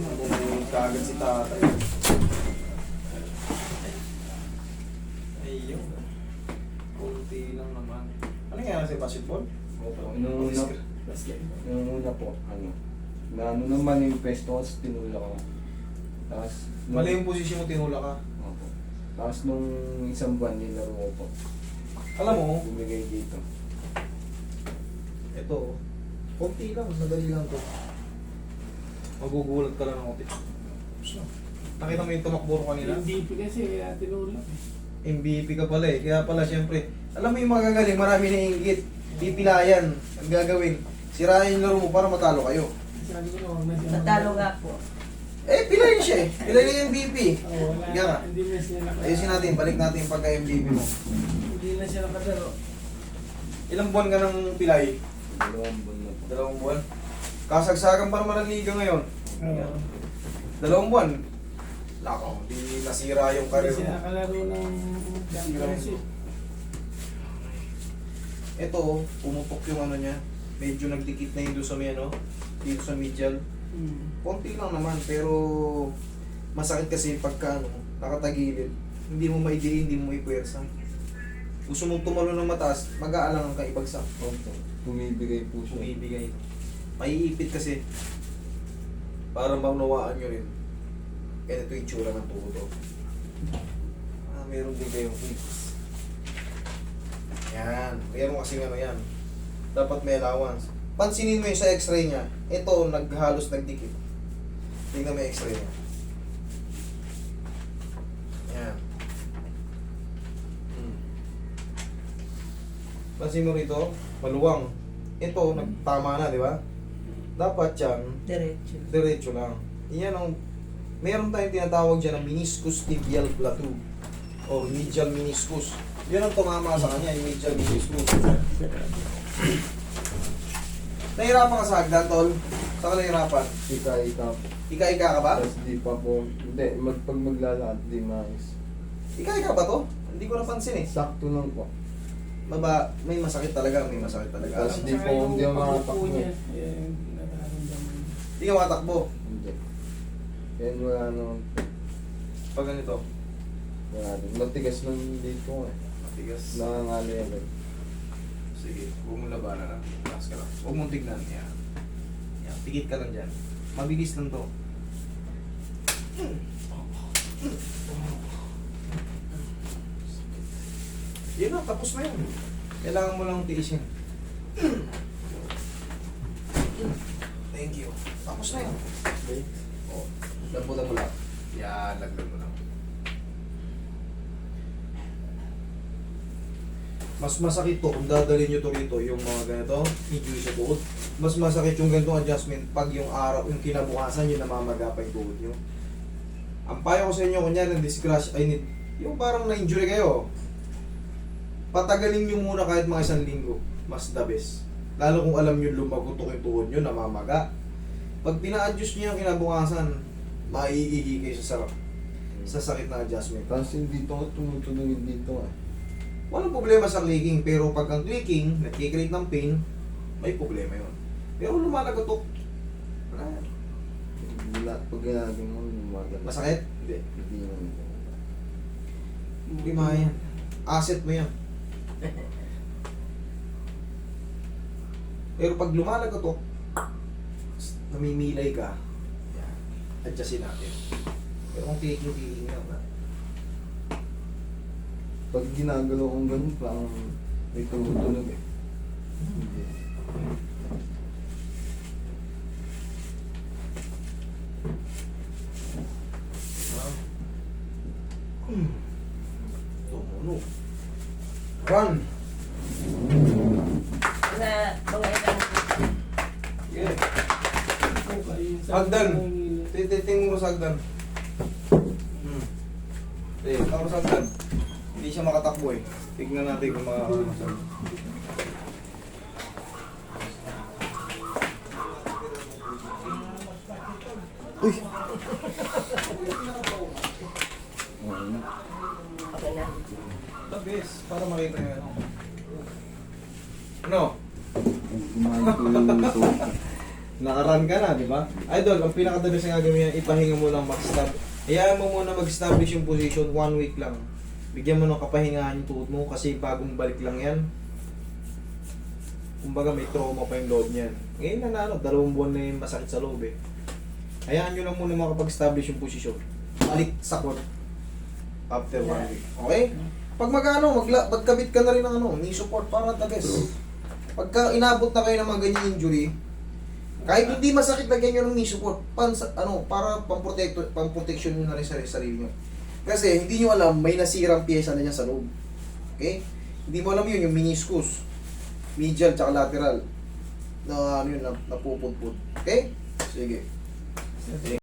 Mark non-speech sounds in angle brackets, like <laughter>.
Bumulong kagad si tatay. Ayun. Kunti lang naman. Ano nga sa basketball? Opo, nung una, nung una po, ano, na ano naman yung pesto tapos tinula ko. Tapos, nung- Mali yung posisyon mo, tinula ka. Opo. Tapos nung isang buwan, nilaro ko po. Alam mo, Bumigay dito. ito, konti lang, madali lang to. Magugulat ka lang ng konti. Nakita mo yung tumakbo ko kanina? DP kasi uh, tinulak eh. MVP ka pala eh. Kaya pala siyempre, alam mo yung magagaling, marami na inggit. Pipilayan, ang gagawin. Sirayan yung laro mo para matalo kayo. Sabi ko na huwag na siya. Natalo nga po. Eh, pilayin siya eh. Pilayin yung MVP. Oo, wala. Kaya nga. Hindi na siya. Ayusin natin, balik natin yung pagka-MVP mo. Hindi na siya nakadaro. Ilang buwan ka ng pilay? Dalawang buwan na po. Dalawang buwan. Kasagsagan pa naman ang liga ngayon. Oo. Dalawang buwan. Lako, di nasira yung karir mo. nakalaro ng championship. Ito, pumutok yung ano niya. Medyo nagdikit na yun doon sa may ano, dito sa medial. Hmm. Konti lang naman, pero masakit kasi pagka ano, nakatagilid. Hindi mo maidiin, hindi mo ipwersa. Gusto mong tumalo ng mataas, mag-aalangan ka ibagsak. Opo. Bumibigay po siya. Bumibigay. Maiipit kasi. Para maunawaan nyo rin. Ganito yung tsura ng tuto. Ah, meron din kayong clips. Yan. Meron kasi ano yan. Dapat may allowance. Pansinin mo yung sa x-ray niya. Ito, naghalos nagdikit. Tingnan mo yung x-ray niya. Yan. Hmm. Pansin mo rito, maluwang. Ito, nagtama na, di ba? Dapat yan, Diretso. diretso lang. Yan ang, meron tayong tinatawag dyan ng meniscus tibial plateau o medial meniscus. Yan ang tumama sa kanya, yung medial meniscus. <coughs> Nahirapan ka sa hagdan, tol? Saan ka nahirapan? Ika-ika. Ika-ika ka ba? Tapos di pa po. Hindi, mag, pag maglalakad, di maayos. Ika-ika ba to? Hindi ko napansin eh. Sakto lang po. Maba, may masakit talaga, may masakit talaga. Tapos Alam di mo, Saka po, hindi ako makatakbo. eh, nararamdaman. Hindi ka makatakbo. Hindi. Yan wala naman. Pag ganito, Wala din. Matigas ng dito eh. matigas. Nangangali agad. Sige, huwag mong labanan na. Relax ka lang. Huwag mong tignan. Yan. Yan. Pikit ka lang dyan. Mabilis lang to. Yun na, tapos na yun. Kailangan mo lang tiisin. Thank you. Tapos na yun. Okay. Oh, lambutan mo lang. Yan, lagdan mo lang. Mas masakit to kung dadalhin nyo to rito, yung mga ganito, injury sa tuhod. Mas masakit yung ganitong adjustment pag yung araw, yung kinabukasan, yung namamaga pa yung tuhod nyo. Ang payo ko sa inyo, kunyari, discrash, ay need, yung parang na-injury kayo, patagalin nyo muna kahit mga isang linggo. Mas the best. Lalo kung alam nyo lumagutok yung tuhod nyo, namamaga. Pag pina-adjust nyo yung kinabukasan, maiihi kayo sa sarap. Sa sakit na adjustment. Tapos yung dito ko tumutuloy dito eh. Walang problema sa clicking, pero pag ang clicking, nagkikreate ng pain, may problema yun. Pero lumalagotok. Wala yan. Wala. Pag ginagawa mo, lumagal. Masakit? Hindi. Hindi naman. Hindi maya yan. Asset mo yan. <laughs> Pero pag lumalagotok, namimilay ka, yan. adjustin natin. Pero kung clicking, clicking yan, wala. Pag ginagalaw kong ganun, parang may tumutunog eh. Hindi. Tumunog. Run! Na, mga ilang Yeah. Hagdan. Tititing mo sa hagdan. Hmm. Eh, tawag sa hagdan. Hindi siya makatakbo eh. Tignan natin kung makakasal. Uy! Okay na. Best. Para makita nyo ano. Ano? Kumain ko yung. Nakaran ka na, di ba? Idol, ang pinakadalas na gagawin yan, ipahinga mo lang mag-stab. Hayaan mo muna mag-establish yung position, one week lang. Bigyan mo ng kapahingahan yung tuhod mo kasi bagong balik lang yan. Kumbaga may trauma pa yung loob niyan. Ngayon na na, ano, dalawang buwan na yung masakit sa loob eh. Hayaan nyo lang muna makapag-establish yung posisyon. Balik sa court. After one week. Okay? Pag magano, magla, magkabit ka na rin ng ano, knee support para tagas. Pagka inabot na kayo ng mga ganyan injury, kahit hindi masakit lagyan nyo ng knee support, pan, ano, para pamprotekto, pamprotection nyo na rin sa sarili nyo. Kasi hindi nyo alam, may nasirang pyesa na niya sa loob. Okay? Hindi mo alam yun, yung meniscus, medial tsaka lateral, na ano yun, na, napupudpud. Okay? Sige.